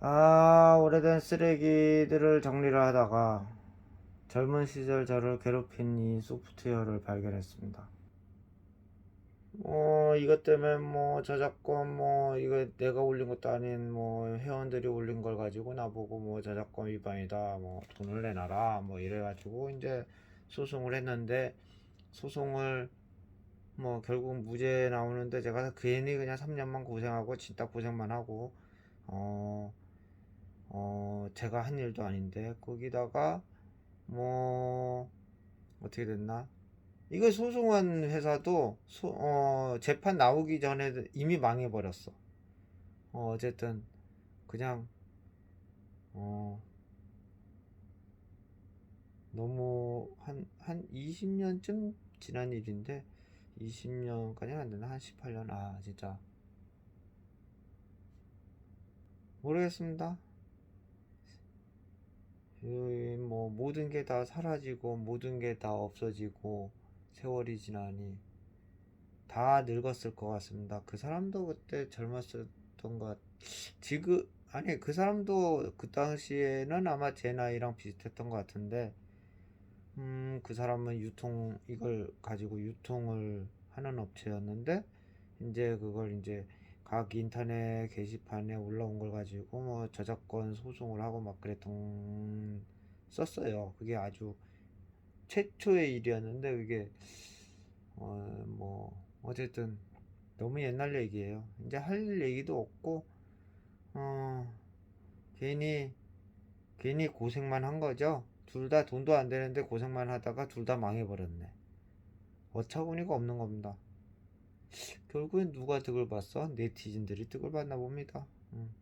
아, 오래된 쓰레기들을 정리를 하다가 젊은 시절 저를 괴롭힌 이 소프트웨어를 발견했습니다. 뭐, 이것 때문에 뭐, 저작권 뭐, 이거 내가 올린 것도 아닌 뭐, 회원들이 올린 걸 가지고 나보고 뭐, 저작권 위반이다, 뭐, 돈을 내놔라, 뭐, 이래가지고 이제 소송을 했는데, 소송을 뭐, 결국 무죄 나오는데 제가 괜히 그냥 3년만 고생하고, 진짜 고생만 하고, 어, 어, 제가 한 일도 아닌데, 거기다가, 뭐, 어떻게 됐나? 이거 소송한 회사도, 소, 어, 재판 나오기 전에 이미 망해버렸어. 어, 어쨌든, 그냥, 어, 너무, 한, 한 20년쯤 지난 일인데, 20년까지는 안 되나? 한 18년? 아, 진짜. 모르겠습니다. 이, 뭐 모든 게 다 사라지고 모든 게 다 없어지고 세월이 지나니 다 늙었을 것 같습니다. 그 사람도 그때 젊었었던 것 같... 지금 아니 그 사람도 그 당시에는 아마 제 나이랑 비슷했던 것 같은데 음, 그 사람은 유통 이걸 가지고 유통을 하는 업체였는데 이제 그걸 이제 각 인터넷 게시판에 올라온 걸 가지고 뭐 저작권 소송을 하고 막 그랬던 썼어요. 그게 아주 최초의 일이었는데 그게 어 뭐 어쨌든 너무 옛날 얘기예요. 이제 할 얘기도 없고 어 괜히 괜히 고생만 한 거죠. 둘 다 돈도 안 되는데 고생만 하다가 둘 다 망해버렸네. 어처구니가 없는 겁니다. 결국엔 누가 득을 봤어? 네티즌들이 득을 봤나 봅니다. 음.